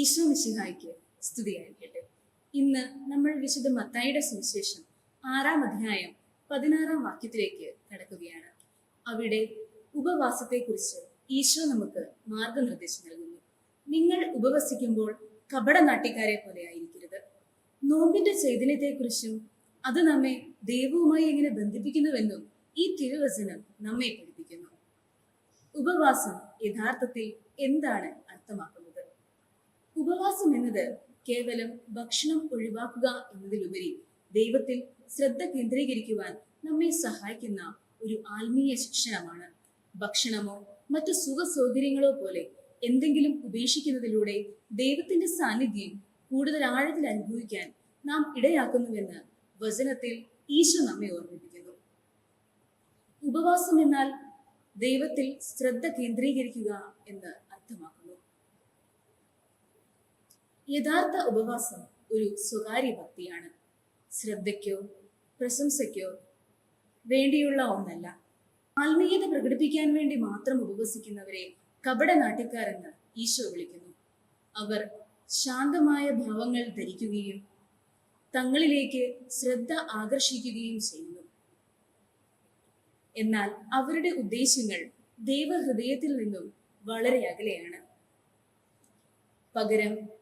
ഈശോ മിശിഹായ്ക്ക് സ്തുതിയായിരിക്കട്ടെ. ഇന്ന് നമ്മൾ വിശുദ്ധ മത്തായിയുടെ സുവിശേഷം ആറാം അധ്യായം പതിനാറാം വാക്യത്തിലേക്ക് കടക്കുകയാണ്. അവിടെ ഉപവാസത്തെക്കുറിച്ച് ഈശോ നമുക്ക് മാർഗനിർദ്ദേശം നൽകുന്നു. നിങ്ങൾ ഉപവസിക്കുമ്പോൾ കപടനാട്യക്കാരെ പോലെ ആയിരിക്കരുത്. നോമ്പിന്റെ ചൈതന്യത്തെക്കുറിച്ചും അത് നമ്മെ ദൈവവുമായി എങ്ങനെ ബന്ധിപ്പിക്കുന്നുവെന്നും ഈ തിരുവചനം നമ്മെ പഠിപ്പിക്കുന്നു. ഉപവാസം യഥാർത്ഥത്തിൽ എന്താണ് അർത്ഥമാക്കുന്നത്? ഉപവാസം എന്നത് കേവലം ഭക്ഷണം ഒഴിവാക്കുക എന്നതിലുപരി ദൈവത്തിൽ ശ്രദ്ധ കേന്ദ്രീകരിക്കുവാൻ നമ്മെ സഹായിക്കുന്ന ഒരു ആത്മീയ ശിക്ഷണമാണ്. ഭക്ഷണമോ മറ്റു സുഖ സൗകര്യങ്ങളോ പോലെ എന്തെങ്കിലും ഉപേക്ഷിക്കുന്നതിലൂടെ ദൈവത്തിന്റെ സാന്നിധ്യം കൂടുതൽ ആഴത്തിൽ അനുഭവിക്കാൻ നാം ഇടയാക്കുന്നുവെന്ന് വചനത്തിൽ ഈശോ നമ്മെ ഓർമ്മിപ്പിക്കുന്നു. ഉപവാസം എന്നാൽ ദൈവത്തിൽ ശ്രദ്ധ കേന്ദ്രീകരിക്കുക എന്ന് അർത്ഥമാക്കുന്നു. യഥാർത്ഥ ഉപവാസം ഒരു സ്വകാര്യ ഭക്തിയാണ്. ശ്രദ്ധയ്ക്കോ പ്രശംസയ്ക്കോ വേണ്ടിയുള്ള ഒന്നല്ല. ആത്മീയത പ്രകടിപ്പിക്കാൻ വേണ്ടി മാത്രം ഉപവസിക്കുന്നവരെ കപടനാട്യക്കാരെന്ന് ഈശോ വിളിക്കുന്നു. അവർ ശാന്തമായ ഭാവങ്ങൾ ധരിക്കുകയും തങ്ങളിലേക്ക് ശ്രദ്ധ ആകർഷിക്കുകയും ചെയ്യുന്നു. എന്നാൽ അവരുടെ ഉദ്ദേശങ്ങൾ ദൈവഹൃദയത്തിൽ നിന്നും വളരെ അകലെയാണ്. പകരം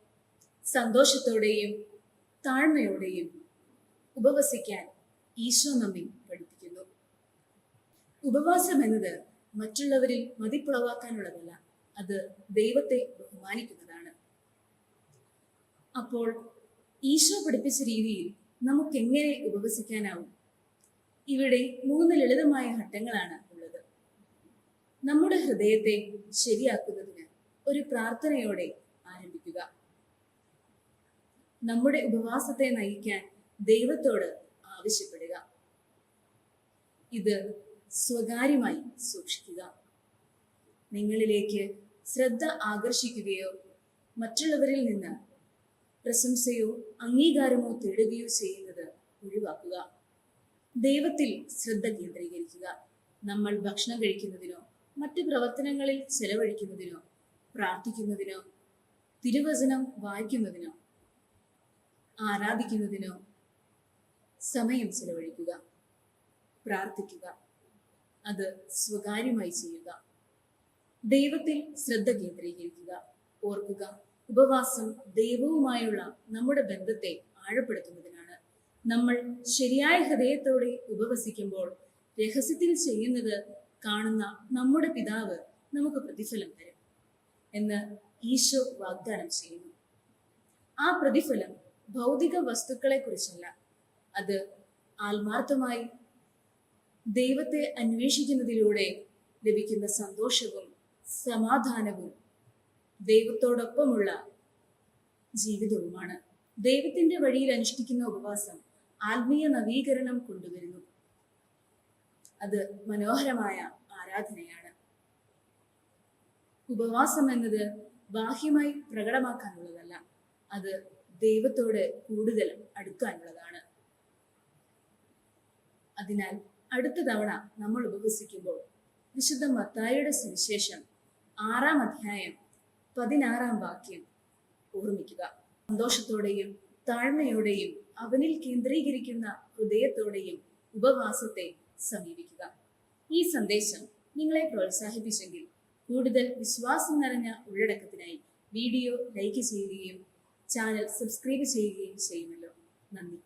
സന്തോഷത്തോടെയും താഴ്മയോടെയും ഉപവസിക്കാൻ ഈശോ നമ്മെ പഠിപ്പിക്കുന്നു. ഉപവാസം എന്നത് മറ്റുള്ളവരിൽ മതിപ്പുളവാക്കാനുള്ളതല്ല അത് ദൈവത്തെ ബഹുമാനിക്കുന്നതാണ്. അപ്പോൾ ഈശോ പഠിപ്പിച്ച രീതിയിൽ നമുക്ക് എങ്ങനെ ഉപവസിക്കാനാവും? ഇവിടെ മൂന്ന് ലളിതമായ ഘട്ടങ്ങളാണ് ഉള്ളത്. നമ്മുടെ ഹൃദയത്തെ ശരിയാക്കുന്നതിന് ഒരു പ്രാർത്ഥനയോടെ നമ്മുടെ ഉപവാസത്തെ നയിക്കാൻ ദൈവത്തോട് ആവശ്യപ്പെടുക. ഇത് സ്വകാര്യമായി സൂക്ഷിക്കുക. നിങ്ങളിലേക്ക് ശ്രദ്ധ ആകർഷിക്കുകയോ മറ്റുള്ളവരിൽ നിന്ന് പ്രശംസയോ അംഗീകാരമോ തേടുകയോ ചെയ്യുന്നത് ഒഴിവാക്കുക. ദൈവത്തിൽ ശ്രദ്ധ കേന്ദ്രീകരിക്കുക. നമ്മൾ ഭക്ഷണം കഴിക്കുന്നതിനോ മറ്റു പ്രവർത്തനങ്ങളിൽ ചെലവഴിക്കുന്നതിനോ പ്രാർത്ഥിക്കുന്നതിനോ തിരുവചനം വായിക്കുന്നതിനോ ആരാധിക്കുന്നതിനോ സമയം ചെലവഴിക്കുക പ്രാർത്ഥിക്കുക അത് സ്വകാര്യമായി ചെയ്യുക. ദൈവത്തിൽ ശ്രദ്ധ കേന്ദ്രീകരിക്കുക ഓർക്കുക. ഉപവാസം ദൈവവുമായുള്ള നമ്മുടെ ബന്ധത്തെ ആഴപ്പെടുത്തുന്നതിനാണ്. നമ്മൾ ശരിയായ ഹൃദയത്തോടെ ഉപവസിക്കുമ്പോൾ രഹസ്യത്തിൽ ചെയ്യുന്നത് കാണുന്ന നമ്മുടെ പിതാവ് നമുക്ക് പ്രതിഫലം തരും എന്ന് ഈശോ വാഗ്ദാനം ചെയ്യുന്നു. ആ പ്രതിഫലം ഭൗതിക വസ്തുക്കളെ കുറിച്ചല്ല അത് ആത്മാർത്ഥമായി ദൈവത്തെ അന്വേഷിക്കുന്നതിലൂടെ ലഭിക്കുന്ന സന്തോഷവും സമാധാനവും ദൈവത്തോടൊപ്പമുള്ള ജീവിതവുമാണ്. ദൈവത്തിന്റെ വഴിയിൽ അനുഷ്ഠിക്കുന്ന ഉപവാസം ആത്മീയ നവീകരണം കൊണ്ടുവരുന്നു. അത് മനോഹരമായ ആരാധനയാണ്. ഉപവാസം എന്നത് ബാഹ്യമായി പ്രകടമാക്കാനുള്ളതല്ല. അത് ദൈവത്തോട് കൂടുതൽ അടുക്കാനുള്ളതാണ്. അതിനാൽ അടുത്ത തവണ നമ്മൾ ഉപവസിക്കുമ്പോൾ വിശുദ്ധ മത്തായിയുടെ സുവിശേഷം ആറാം അധ്യായം പതിനാറാം വാക്യം ഓർമ്മിക്കുക. സന്തോഷത്തോടെയും താഴ്മയോടെയും അവനിൽ കേന്ദ്രീകരിക്കുന്ന ഹൃദയത്തോടെയും ഉപവാസത്തെ സമീപിക്കുക. ഈ സന്ദേശം നിങ്ങളെ പ്രോത്സാഹിപ്പിച്ചെങ്കിൽ കൂടുതൽ വിശ്വാസം നിറഞ്ഞ ഉള്ളടക്കത്തിനായി വീഡിയോ ലൈക്ക് ചെയ്യുകയും ചാനൽ സബ്സ്ക്രൈബ് ചെയ്യുകയും ചെയ്യുമല്ലോ. നന്ദി.